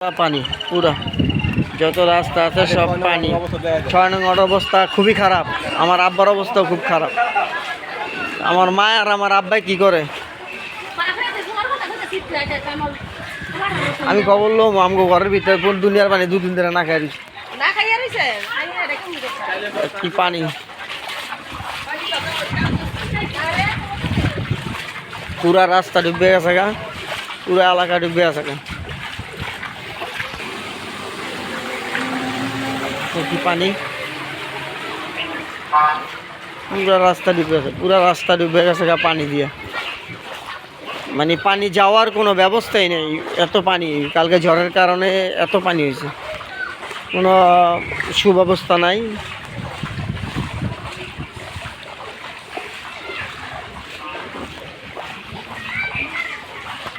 পানি পুরা। যত রাস্তা আছে সব পানি। ছয় নং অবস্থা খুবই খারাপ। আমার আব্বার অবস্থাও খুব খারাপ। আমার মা আর আমার আব্বাই কি করে? আমি খবর লো আমগো ঘরের ভিতরে কোন দুনিয়ার পানি দুদিন ধরে না খাই দিছি। না দিছে? কি পানি? পুরা রাস্তা ডুবে গেছে গা। পুরা এলাকা ডুবে গেছে গা। কি পানি। পুরা রাস্তা ডুবে গেছে, পুরা রাস্তা ডুবে গেছে পানি দিয়ে। মানে পানি যাওয়ার কোনো ব্যবস্থাই নেই, এত পানি। কালকে ঝড়ের কারণে এত পানি হয়েছে। কোনো সুব্যবস্থা নাই।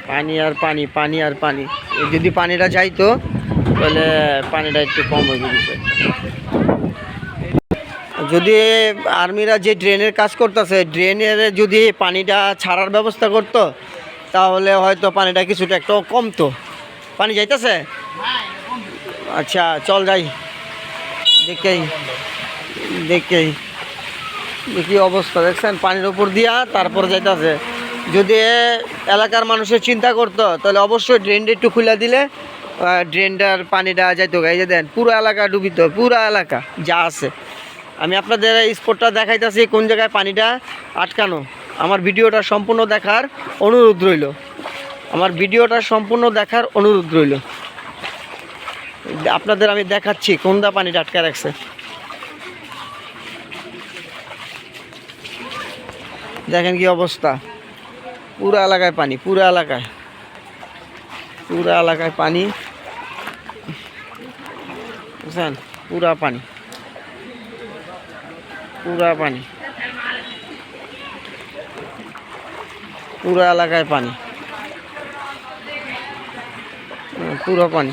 পানি আর পানি পানি আর পানি। যদি পানিটা যাইতো তাহলে পানিটা একটু কম হয়ে যেত যদি আর্মিরা যে ড্রেনের কাজ করতেছে, ড্রেনের যদি পানিটা ছাড়ার ব্যবস্থা করতো, তাহলে হয়তো পানিটা কিছুটা একটু কমতো। পানি যাইতেছে? আচ্ছা চল যাই। দেখেই দেখেই, দেখি অবস্থা। দেখছেন, পানির উপর দিয়া তারপর যাইতেছে। যদি এলাকার মানুষের চিন্তা করতো, তাহলে অবশ্যই ড্রেনটা একটু খুলে দিলে ড্রেনটার পানিটা যাইতো এই যে দেন, পুরো এলাকা ডুবিত পুরো এলাকা যা আছে। আমি আপনাদের এই স্পটটা দেখাইতেছি, কোন জায়গায় পানিটা আটকানো। আমার ভিডিওটা সম্পূর্ণ দেখার অনুরোধ রইল। আমার ভিডিওটা সম্পূর্ণ দেখার অনুরোধ রইল। আপনাদের আমি দেখাচ্ছি কোন দা পানিটা আটকা রাখছে। দেখেন কি অবস্থা। পুরো এলাকায় পানি, পুরো এলাকায়। পুরো এলাকায় পানি। বুঝছেন পুরা পানি। পুরা পানি। পুরো এলাকায় পানি। হুম, পুরো পানি।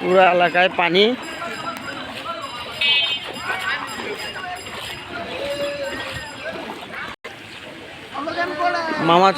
পুরো এলাকায় পানি। মামা